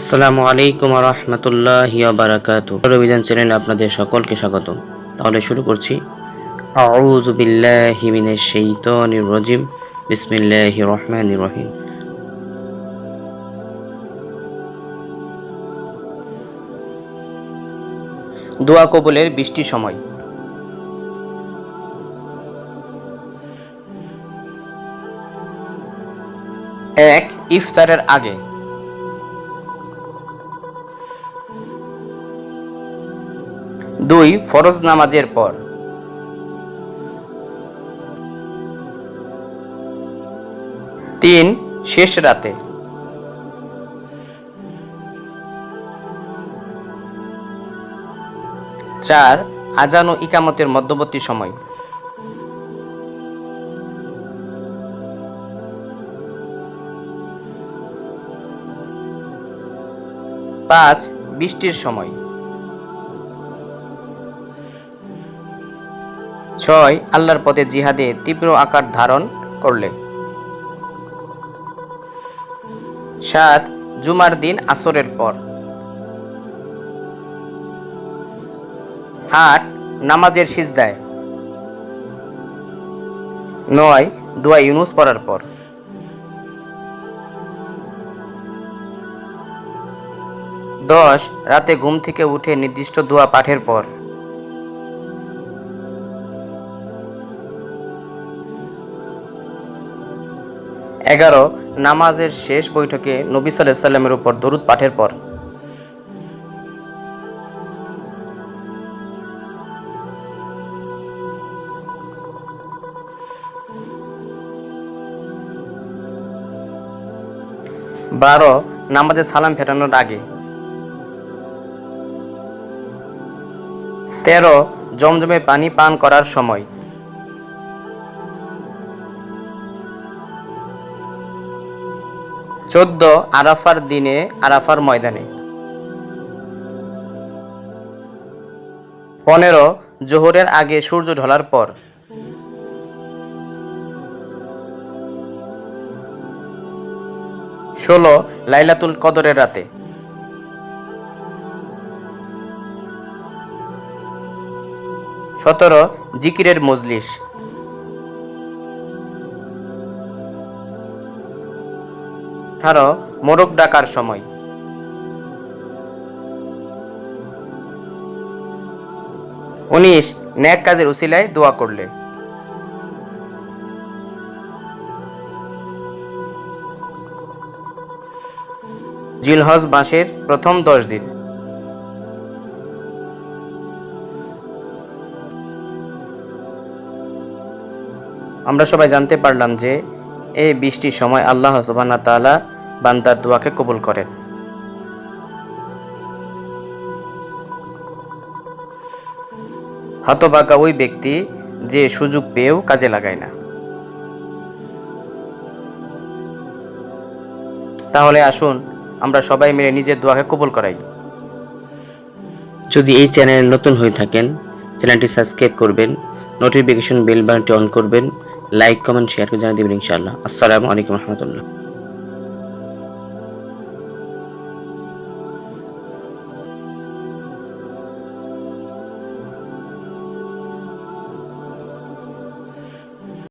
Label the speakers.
Speaker 1: আসসালামু আলাইকুম রহমতুল্লাহ বারাকাত অভিযান চ্যানেল আপনাদের সকলকে স্বাগত তাহলে শুরু করছি। আউযু বিল্লাহি মিনাশ শাইতানির রাজিম। বিসমিল্লাহির রহমানির রহিম। দোয়া কবুলের বৃষ্টি সময়। এক ইফতারের আগে দুই, ফরজ নামাজের পর। তিন, শেষ রাতে। চার, আজান ও ইকামতের মধ্যবর্তী সময়। পাঁচ, বৃষ্টির সময়। ছয়, আল্লাহর পথে জিহাদে তীব্র আকার ধারণ করলে। সাত, জুমার দিন আসরের পর। আট, নামাজের সিজদায়। নয়, দোয়া ইউনুস পড়ার পর। দশ, রাতে ঘুম থেকে উঠে নির্দিষ্ট দোয়া পাঠের পর। এগারো, নামাজের শেষ বৈঠকে নবী সাল্লাহ সাল্লামের উপর দরুদ পাঠের পর। বারো, নামাজে সালাম ফেরানোর আগে। তেরো, জমজমে পানি পান করার সময়। চোদ্দ আরাফার দিনে, আরাফার ময়দানে। পনেরো, জোহরের আগে সূর্য ঢলার পর। ষোলো, লাইলাতুল কদরের রাতে। সতেরো, জিকিরের মজলিস। আঠারো মোরগ ডাকার সময়। উনিশ, ন্যাক কাজের উসিলায় দোয়া করলে। জিলহজ মাসের প্রথম দশ দিন। আমরা সবাই জানতে পারলাম যে, এই বৃষ্টির সময় আল্লাহ সুবহানাহু ওয়া তাআলা বান্দার দোয়াকে কবুল করেন। হতভাগা ওই ব্যক্তি যে সুযোগ পেয়েও কাজে লাগায় না। তাহলে আসুন, আমরা সবাই মিলে নিজের দোয়াকে কবুল করাই। যদি এই চ্যানেল নতুন হয়ে থাকেন, চ্যানেলটি সাবস্ক্রাইব করবেন, নোটিফিকেশন বেল বাটনটি অন করবেন, লাইক, কমেন্ট, শেয়ার করে জানিয়ে দেবেন ইনশাআল্লাহ। আসসালামু আলাইকুম রহমতুল্লাহ।